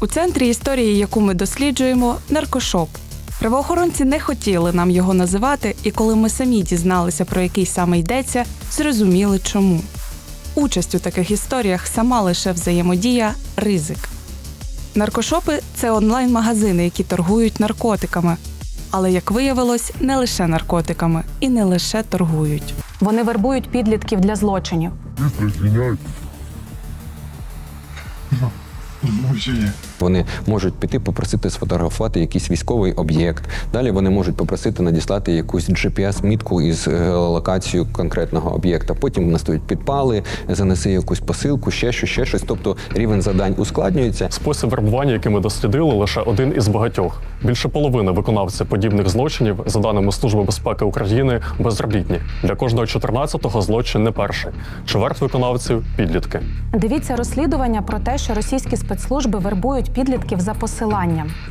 У центрі історії, яку ми досліджуємо, наркошоп. Правоохоронці не хотіли нам його називати, і коли ми самі дізналися, про який саме йдеться, зрозуміли чому. Участь у таких історіях сама лише взаємодія, ризик. Наркошопи це онлайн-магазини, які торгують наркотиками. Але як виявилось, не лише наркотиками і не лише торгують. Вони вербують підлітків для злочинів. Быстро извиняюсь. Мужчине. Вони можуть піти попросити сфотографувати якийсь військовий об'єкт. Далі вони можуть попросити надіслати якусь GPS-мітку із е, локацією конкретного об'єкта. Потім настають підпали, занеси якусь посилку, ще щось, ще щось. Тобто рівень завдань ускладнюється. Спосіб вербування, який ми дослідили, лише один із багатьох. Більше половини виконавців подібних злочинів, за даними Служби безпеки України, безробітні. Для кожного 14-го злочин не перший. Чверть виконавців підлітки. Дивіться розслідування про те, що російські спецслужби вербують підлітків за посиланням.